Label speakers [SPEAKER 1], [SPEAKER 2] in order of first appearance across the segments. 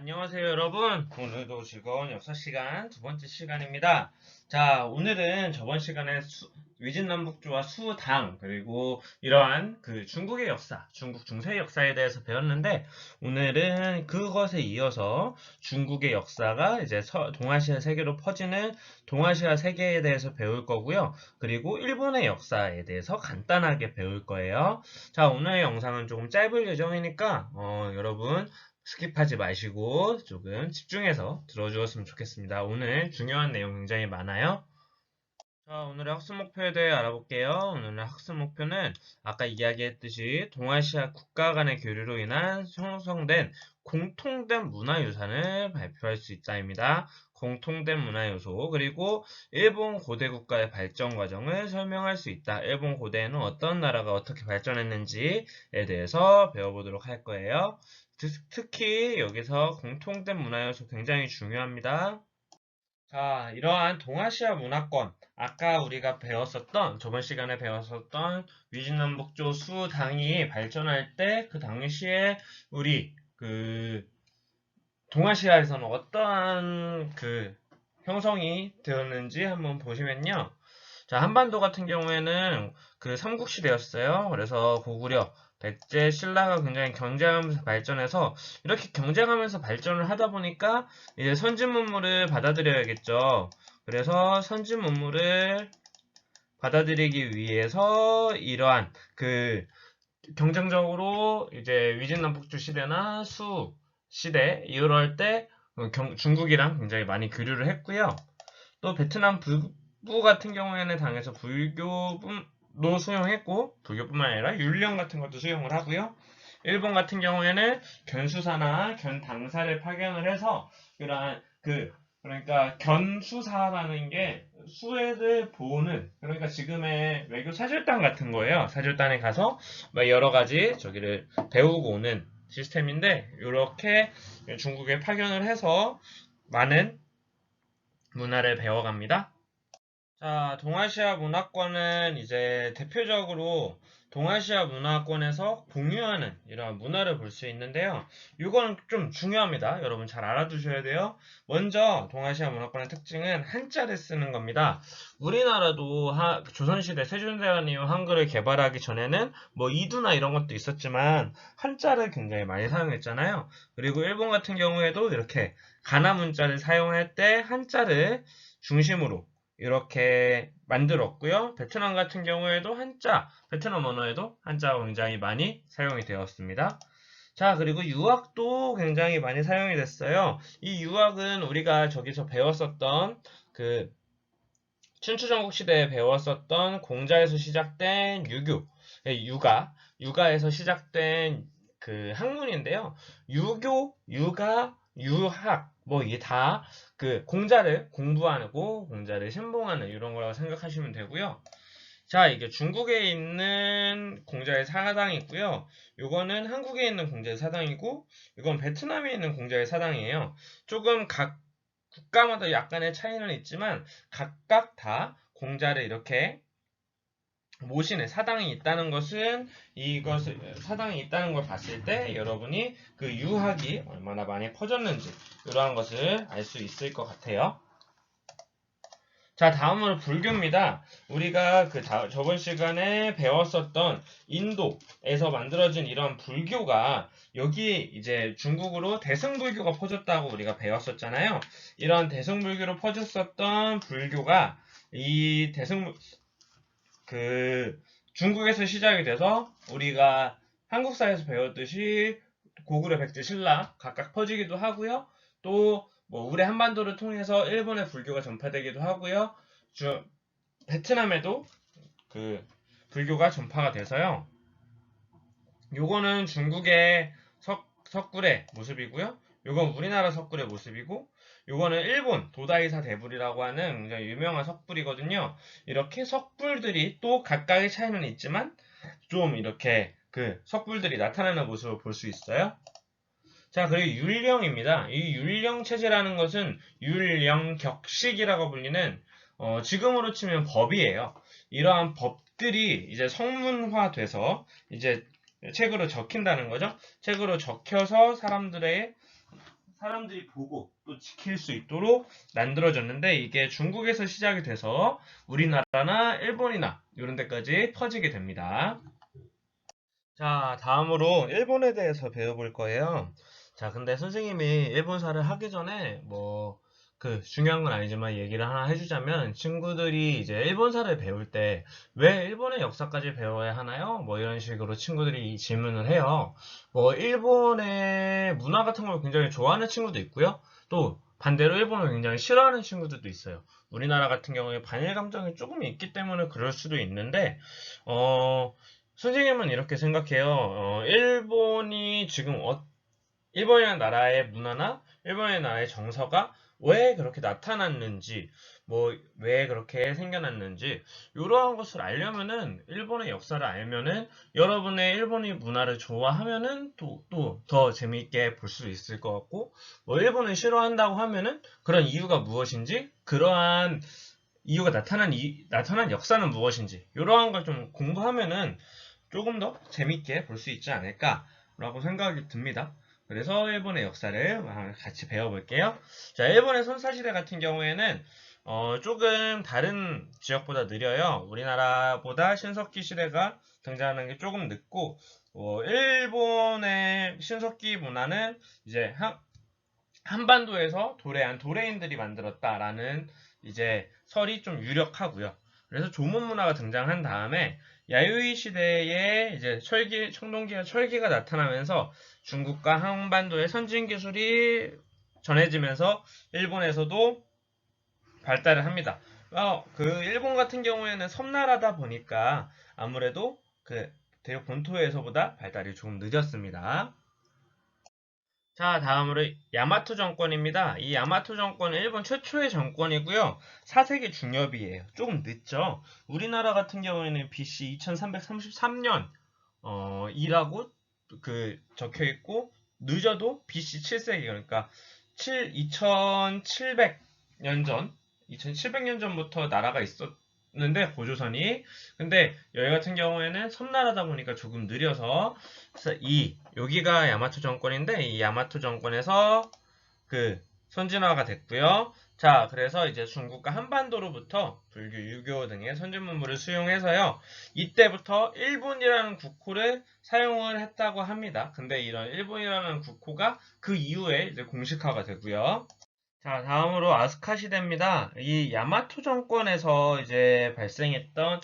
[SPEAKER 1] 안녕하세요 여러분. 오늘도 즐거운 역사 시간 두 번째 시간입니다. 자 오늘은 저번 시간에 수, 위진남북조와 수당 그리고 이러한 그 중국의 역사 중국 중세 역사에 대해서 배웠는데 오늘은 그것에 이어서 중국의 역사가 이제 서, 동아시아 세계로 퍼지는 동아시아 세계에 대해서 배울 거고요. 그리고 일본의 역사에 대해서 간단하게 배울 거예요. 자 오늘의 영상은 조금 짧을 예정이니까 어, 여러분 스킵하지 마시고 조금 집중해서 들어주었으면 좋겠습니다. 오늘 중요한 내용 굉장히 많아요. 자, 오늘의 학습 목표에 대해 알아볼게요. 오늘의 학습 목표는 아까 이야기했듯이 동아시아 국가 간의 교류로 인한 형성된 공통된 문화유산을 발표할 수 있다입니다. 공통된 문화 요소 그리고 일본 고대 국가의 발전 과정을 설명할 수 있다. 일본 고대에는 어떤 나라가 어떻게 발전했는지에 대해서 배워보도록 할 거예요. 특히 여기서 공통된 문화 요소 굉장히 중요합니다. 자, 이러한 동아시아 문화권, 아까 우리가 배웠었던, 저번 시간에 배웠었던 위진남북조 수당이 발전할 때 그 당시에 우리 그 동아시아에서는 어떠한 그 형성이 되었는지 한번 보시면요. 자, 한반도 같은 경우에는 그 삼국시대였어요. 그래서 고구려, 백제, 신라가 굉장히 경쟁하면서 발전해서 이렇게 경쟁하면서 발전을 하다 보니까 이제 선진 문물을 받아들여야겠죠. 그래서 선진 문물을 받아들이기 위해서 이러한 그 경쟁적으로 이제 위진남북조 시대나 수 시대 이럴 때 중국이랑 굉장히 많이 교류를 했고요. 또 베트남 북부 같은 경우에는 당에서 불교뿐 도 수용했고 불교뿐만 아니라 율령 같은 것도 수용을 하고요. 일본 같은 경우에는 견수사나 견당사를 파견을 해서 그러한 그 그러니까 견수사라는 게 수혜를 보는 그러니까 지금의 외교 사절단 같은 거예요. 사절단에 가서 여러 가지 저기를 배우고 오는 시스템인데 이렇게 중국에 파견을 해서 많은 문화를 배워갑니다. 자, 동아시아 문화권은 이제 대표적으로 동아시아 문화권에서 공유하는 이러한 문화를 볼 수 있는데요. 이건 좀 중요합니다. 여러분 잘 알아두셔야 돼요. 먼저 동아시아 문화권의 특징은 한자를 쓰는 겁니다. 우리나라도 하, 조선시대 세종대왕 이후 한글을 개발하기 전에는 뭐 이두나 이런 것도 있었지만 한자를 굉장히 많이 사용했잖아요. 그리고 일본 같은 경우에도 이렇게 가나 문자를 사용할 때 한자를 중심으로 이렇게 만들었고요. 베트남 같은 경우에도 한자, 베트남 언어에도 한자가 굉장히 많이 사용이 되었습니다. 자, 그리고 유학도 굉장히 많이 사용이 됐어요. 이 유학은 우리가 저기서 배웠었던 그 춘추전국 시대에 배웠었던 공자에서 시작된 유교, 예, 육아, 육아에서 시작된 그 학문인데요. 유교, 육아, 유학, 뭐 이게 다 그 공자를 공부하고 공자를 신봉하는 이런 거라고 생각하시면 되고요. 자, 이게 중국에 있는 공자의 사당이 있고요. 이거는 한국에 있는 공자의 사당이고, 이건 베트남에 있는 공자의 사당이에요. 조금 각 국가마다 약간의 차이는 있지만 각각 다 공자를 이렇게 모신의 사당이 있다는 것은 이것을 사당이 있다는 걸 봤을 때 여러분이 그 유학이 얼마나 많이 퍼졌는지 이러한 것을 알 수 있을 것 같아요. 자 다음으로 불교입니다. 우리가 그 다, 저번 시간에 배웠었던 인도에서 만들어진 이런 불교가 여기 이제 중국으로 대승불교가 퍼졌다고 우리가 배웠었잖아요. 이런 대승불교로 퍼졌었던 불교가 이 대승 그 중국에서 시작이 돼서 우리가 한국사에서 배웠듯이 고구려, 백제, 신라 각각 퍼지기도 하고요. 또 뭐 우리 한반도를 통해서 일본의 불교가 전파되기도 하고요. 주, 베트남에도 그 불교가 전파가 돼서요. 요거는 중국의 석, 석굴의 모습이고요. 요건 우리나라 석굴의 모습이고 요거는 일본 도다이사 대불이라고 하는 굉장히 유명한 석불이거든요. 이렇게 석불들이 또 각각의 차이는 있지만 좀 이렇게 그 석불들이 나타나는 모습을 볼 수 있어요. 자, 그리고 율령입니다. 이 율령 체제라는 것은 율령 격식이라고 불리는 어, 지금으로 치면 법이에요. 이러한 법들이 이제 성문화돼서 이제 책으로 적힌다는 거죠. 책으로 적혀서 사람들의 사람들이 보고 또 지킬 수 있도록 만들어졌는데 이게 중국에서 시작이 돼서 우리나라나 일본이나 이런 데까지 퍼지게 됩니다. 자, 다음으로 일본에 대해서 배워볼 거예요. 자, 근데 선생님이 일본사를 하기 전에 뭐 그 중요한 건 아니지만 얘기를 하나 해주자면 친구들이 이제 일본사를 배울 때 왜 일본의 역사까지 배워야 하나요? 뭐 이런 식으로 친구들이 질문을 해요. 뭐 일본의 문화 같은 걸 굉장히 좋아하는 친구도 있고요. 또 반대로 일본을 굉장히 싫어하는 친구들도 있어요. 우리나라 같은 경우에 반일 감정이 조금 있기 때문에 그럴 수도 있는데 어 선생님은 이렇게 생각해요. 어, 일본이 지금 어, 일본이라는 나라의 문화나 일본의 나라의 정서가 왜 그렇게 나타났는지, 뭐, 왜 그렇게 생겨났는지, 이러한 것을 알려면은, 일본의 역사를 알면은, 여러분의 일본의 문화를 좋아하면은, 또, 또, 더 재미있게 볼 수 있을 것 같고, 뭐, 일본을 싫어한다고 하면은, 그런 이유가 무엇인지, 그러한 이유가 나타난, 이, 나타난 역사는 무엇인지, 이러한 걸 좀 공부하면은, 조금 더 재미있게 볼 수 있지 않을까라고 생각이 듭니다. 그래서 일본의 역사를 같이 배워볼게요. 자, 일본의 선사시대 같은 경우에는 어, 조금 다른 지역보다 느려요. 우리나라보다 신석기 시대가 등장하는 게 조금 늦고, 어, 일본의 신석기 문화는 이제 한, 한반도에서 도래한 도래인들이 만들었다라는 이제 설이 좀 유력하고요. 그래서 조문 문화가 등장한 다음에 야유이 시대에 이제 철기, 청동기와 철기가 나타나면서 중국과 한반도의 선진 기술이 전해지면서 일본에서도 발달을 합니다. 어, 그 일본 같은 경우에는 섬나라다 보니까 아무래도 그 대륙 본토에서보다 발달이 조금 늦었습니다. 자, 다음으로 야마토 정권입니다. 이 야마토 정권은 일본 최초의 정권이고요. 사세기 중엽이에요. 조금 늦죠. 우리나라 같은 경우에는 BC 2333년 어, 이라고 그 적혀 있고 늦어도 BC 7세기 그러니까 7 2700년 전 2700년 전부터 나라가 있었 는데 고조선이 근데 여기 같은 경우에는 섬나라다 보니까 조금 느려서 그래서 이 여기가 야마토 정권인데 이 야마토 정권에서 그 선진화가 됐고요. 자, 그래서 이제 중국과 한반도로부터 불교, 유교 등의 선진 문물을 수용해서요. 이때부터 일본이라는 국호를 사용을 했다고 합니다. 근데 이런 일본이라는 국호가 그 이후에 이제 공식화가 되고요. 자, 다음으로 아스카 시대입니다. 이 야마토 정권에서 이제 발생했던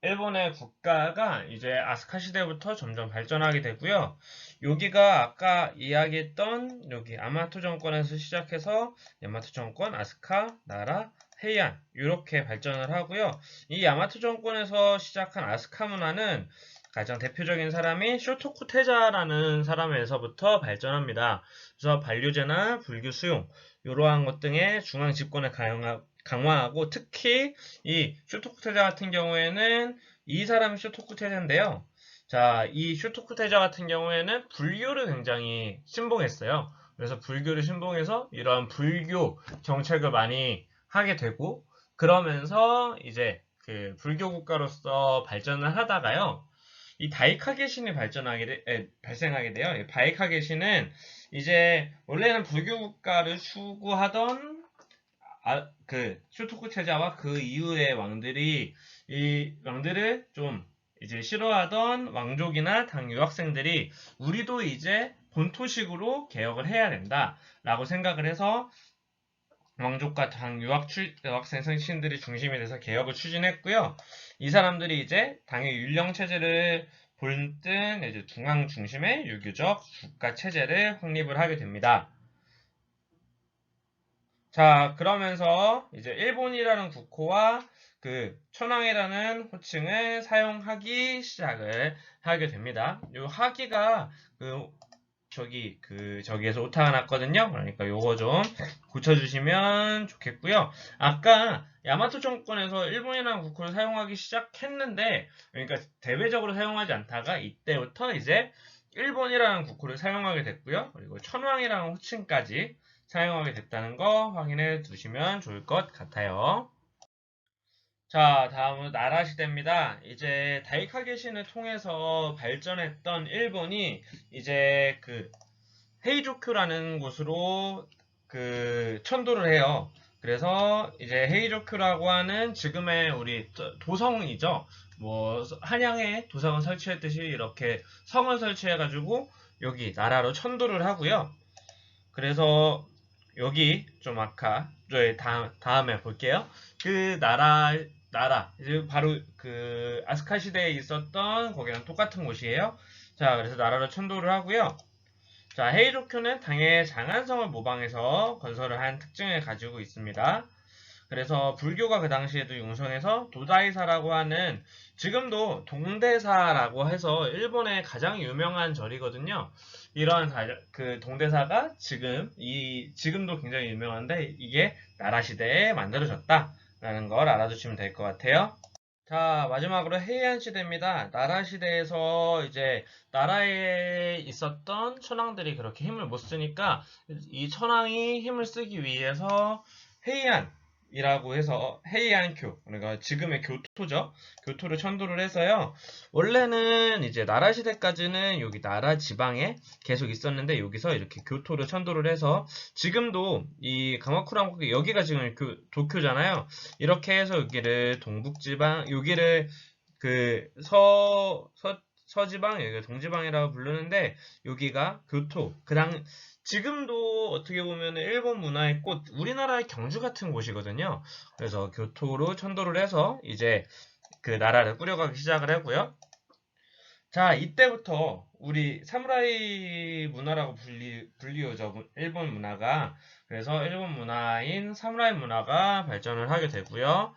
[SPEAKER 1] 일본의 국가가 이제 아스카 시대부터 점점 발전하게 되고요. 여기가 아까 이야기했던 여기 아마토 정권에서 시작해서 야마토 정권, 아스카, 나라, 헤이안 이렇게 발전을 하고요. 이 야마토 정권에서 시작한 아스카 문화는 가장 대표적인 사람이 쇼토쿠 테자라는 사람에서부터 발전합니다. 그래서 반류제나 불교 수용 이러한 것 등의 중앙 집권을 강화하고 특히 이 쇼토쿠 테자 같은 경우에는 이 사람이 쇼토쿠 테자인데요. 자, 이 쇼토쿠 테자 같은 경우에는 불교를 굉장히 신봉했어요. 그래서 불교를 신봉해서 이러한 불교 정책을 많이 하게 되고 그러면서 이제 그 불교 국가로서 발전을 하다가요. 이 다이카게신이 발전하게 돼, 에, 발생하게 돼요. 이 다이카게신은 이제 원래는 불교 국가를 추구하던 아, 그 쇼토쿠 체자와 그 이후의 왕들이 이 왕들을 좀 이제 싫어하던 왕족이나 당 유학생들이 우리도 이제 본토식으로 개혁을 해야 된다라고 생각을 해서 왕족과 당 유학 출, 유학생 생신들이 중심이 돼서 개혁을 추진했고요. 이 사람들이 이제 당의 율령 체제를 본뜬 이제 중앙 중심의 유교적 국가 체제를 확립을 하게 됩니다. 자, 그러면서 이제 일본이라는 국호와 그 천황이라는 호칭을 사용하기 시작을 하게 됩니다. 이 하기가 그 저기 그 저기에서 오타가 났거든요. 그러니까 요거 좀 고쳐주시면 좋겠고요. 아까 야마토 정권에서 일본이라는 국호를 사용하기 시작했는데 그러니까 대외적으로 사용하지 않다가 이때부터 이제 일본이라는 국호를 사용하게 됐고요. 그리고 천황이라는 호칭까지 사용하게 됐다는 거 확인해 두시면 좋을 것 같아요. 자, 다음은 나라 시대입니다. 이제 다이카게신을 통해서 발전했던 일본이 이제 그 헤이조큐라는 곳으로 그 천도를 해요. 그래서 이제 헤이조큐라고 하는 지금의 우리 도성이죠. 뭐 한양에 도성을 설치했듯이 이렇게 성을 설치해 가지고 여기 나라로 천도를 하고요. 그래서 여기 좀 아까 저희 다음, 다음에 볼게요. 그 나라 나라 바로 그 아스카 시대에 있었던 거기랑 똑같은 곳이에요. 자 그래서 나라로 천도를 하고요. 자 헤이로큐는 당의 장안성을 모방해서 건설을 한 특징을 가지고 있습니다. 그래서 불교가 그 당시에도 융성해서 도다이사라고 하는 지금도 동대사라고 해서 일본의 가장 유명한 절이거든요. 다- 그 동대사가 지금 이 지금도 굉장히 유명한데 이게 나라 시대에 만들어졌다 라는 걸 알아두시면 될 것 같아요. 자 마지막으로 해이안 시대입니다. 나라 시대에서 이제 나라에 있었던 천황들이 그렇게 힘을 못 쓰니까 이 천황이 힘을 쓰기 위해서 해이안 이라고 해서 헤이안교 그러니까 지금의 교토죠. 교토를 천도를 해서요. 원래는 이제 나라 시대까지는 여기 나라 지방에 계속 있었는데 여기서 이렇게 교토를 천도를 해서 지금도 이 가마쿠라국이 여기가 지금 교- 도쿄잖아요. 이렇게 해서 여기를 동북지방 여기를 그 서 서, 서지방 여기가 동지방이라고 부르는데 여기가 교토 그당 지금도 어떻게 보면 일본 문화의 꽃, 우리나라의 경주 같은 곳이거든요. 그래서 교토로 천도를 해서 이제 그 나라를 꾸려가기 시작을 하고요. 자, 이때부터 우리 사무라이 문화라고 불리, 불리우죠. 일본 문화가. 그래서 일본 문화인 사무라이 문화가 발전을 하게 되고요.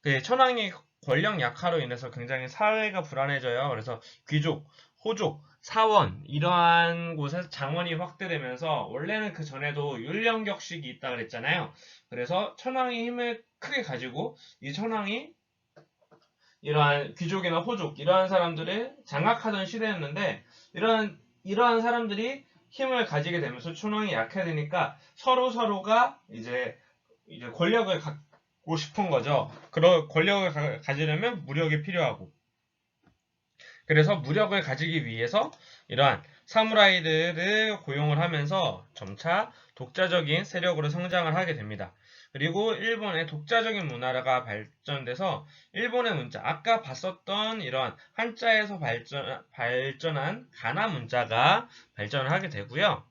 [SPEAKER 1] 그 천황의 권력 약화로 인해서 굉장히 사회가 불안해져요. 그래서 귀족, 호족, 사원 이러한 곳에서 장원이 확대되면서 원래는 그 전에도 율령격식이 있다 그랬잖아요. 그래서 천황이 힘을 크게 가지고 이 천황이 이러한 귀족이나 호족 이러한 사람들을 장악하던 시대였는데 이러한 이러한 사람들이 힘을 가지게 되면서 천황이 약해지니까 서로 서로가 이제 이제 권력을 갖고 싶은 거죠. 그런 권력을 가, 가지려면 무력이 필요하고 그래서 무력을 가지기 위해서 이러한 사무라이들을 고용을 하면서 점차 독자적인 세력으로 성장을 하게 됩니다. 그리고 일본의 독자적인 문화가 발전돼서 일본의 문자, 아까 봤었던 이러한 한자에서 발전, 발전한 가나 문자가 발전을 하게 되고요.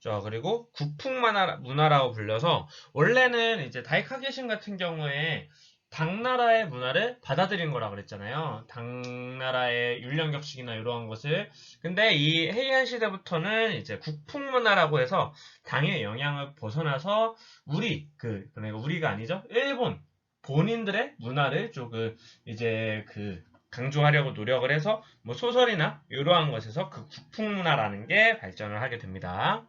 [SPEAKER 1] 저 그리고 국풍 문화, 문화라고 불려서 원래는 이제 다이카게신 같은 경우에 당나라의 문화를 받아들인 거라 그랬잖아요. 당나라의 율령격식이나 이러한 것을. 근데 이 헤이안 시대부터는 이제 국풍 문화라고 해서 당의 영향을 벗어나서 우리 그 그러니까 우리가 아니죠. 일본 본인들의 문화를 조금 이제 그 강조하려고 노력을 해서 뭐 소설이나 이러한 것에서 그 국풍 문화라는 게 발전을 하게 됩니다.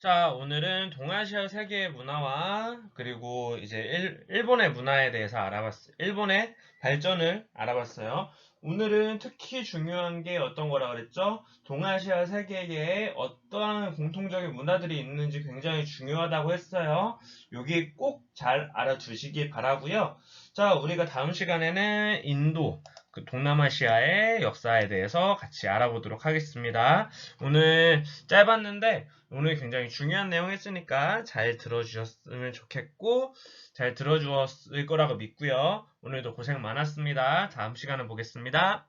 [SPEAKER 1] 자, 오늘은 동아시아 세계의 문화와 그리고 이제 일, 일본의 문화에 대해서 알아봤어요. 일본의 발전을 알아봤어요. 오늘은 특히 중요한 게 어떤 거라 그랬죠? 동아시아 세계에 어떠한 공통적인 문화들이 있는지 굉장히 중요하다고 했어요. 여기 꼭 잘 알아두시기 바라고요. 자, 우리가 다음 시간에는 인도, 그 동남아시아의 역사에 대해서 같이 알아보도록 하겠습니다. 오늘 짧았는데 오늘 굉장히 중요한 내용 했으니까 잘 들어주셨으면 좋겠고 잘 들어주었을 거라고 믿고요. 오늘도 고생 많았습니다. 다음 시간에 보겠습니다.